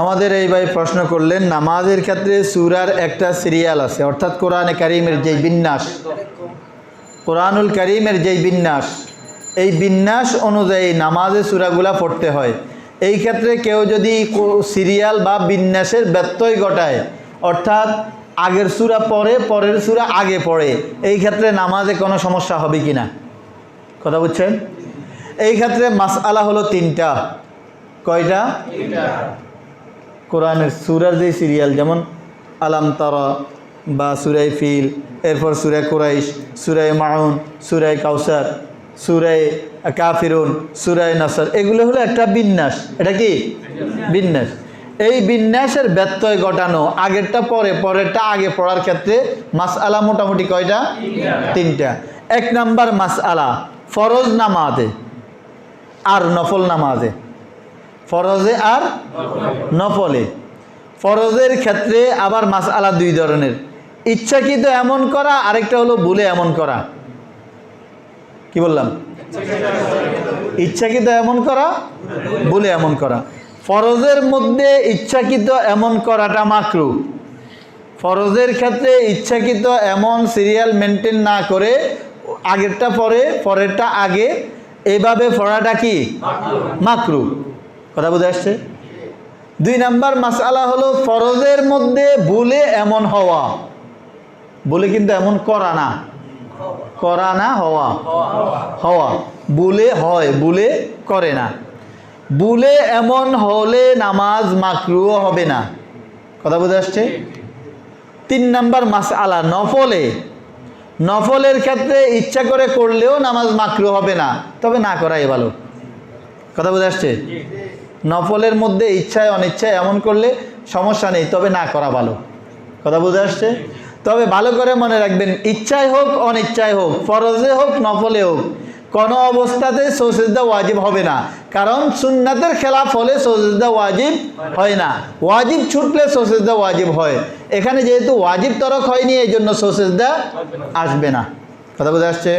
আমাদের এই ভাই প্রশ্ন করলেন, নামাজের ক্ষেত্রে সুরার একটা সিরিয়াল আছে, অর্থাৎ কোরআনে কারিমের যেই বিন্যাস, কোরআনুল করিমের যেই বিন্যাস, এই বিন্যাস অনুযায়ী নামাজে সুরাগুলা পড়তে হয়। এই ক্ষেত্রে কেউ যদি সিরিয়াল বা বিন্যাসের ব্যত্যয় ঘটায়, অর্থাৎ আগের সুরা পরে পরের সুরা আগে পড়ে, এই ক্ষেত্রে নামাজে কোনো সমস্যা হবে কি না? কথা বুঝছেন? এই ক্ষেত্রে মাসআলা হলো তিনটা। কয়টা? কোরআনের সুরার যে সিরিয়াল, যেমন আলাম তারা বা সুরাই ফিল, এরপর সুরায় কোরাইশ সুরাই মাউন সুরাই কাউসার সুরাই কাফিরুন সুরাই নাসর, এগুলো হলো একটা বিন্যাস। এটা কি? বিন্যাস। এই বিন্যাসের ব্যত্যয় ঘটানো আগেরটা, পরে, পরেরটা, আগে পড়ার ক্ষেত্রে মাস আলা মোটামুটি কয়টা? তিনটা। এক নাম্বার মাস আলা ফরজ নামাজে আর নফল নামাজে। ফরজে আর নফলে। ফরজের ক্ষেত্রে আবার মাস আলা দুই ধরনের। ইচ্ছাকৃত এমন করা, আরেকটা হলো ভুলে এমন করা। কি বললাম? ইচ্ছাকৃত এমন করা, ভুলে এমন করা। ফরজের মধ্যে ইচ্ছাকৃত এমন করাটা মাকরু। ফরজের ক্ষেত্রে ইচ্ছাকৃত এমন সিরিয়াল মেনটেন না করে, আগেরটা পরে, পরেরটা আগে, এভাবে পড়াটা কি? মাকরু। কথা বুঝে আসছে? দুই নাম্বার মাসালা হলো ফরজের মধ্যে ভুলে এমন হওয়া। বলে কিন্তু এমন করা না। করা না, হওয়া। হওয়া। বুলে হয় বুলে করে না। বুলে এমন হলে নামাজ মাকরুও হবে না। কথা বুঝে আসছে? তিন নাম্বার মাস আলা নফলে। নফলের ক্ষেত্রে ইচ্ছা করে করলেও নামাজ মাকরু হবে না, তবে না করাই ভালো। কথা বুঝে আসছে? নফলের মধ্যে ইচ্ছায় অনিচ্ছায় এমন করলে সমস্যা নেই, তবে না করা ভালো। কথা বুঝে আসছে? তবে ভালো করে মনে রাখবেন, ইচ্ছায় হোক, অনিচ্ছায় হোক, ফরজে হোক, নফলে হোক, কোনো অবস্থাতে সৌসিদ্দা ওয়াজিব হবে না। কারণ সুন্নাতের খেলাফ হলে সৌসিদ্দা ওয়াজিব হয় না। ওয়াজিব ছুটলে সৌসিদ্দা ওয়াজিব হয়। এখানে যেহেতু ওয়াজিব তরক হয়নি, এই জন্য সৌসিদ্দা আসবে না। কথা বুঝে আসছে?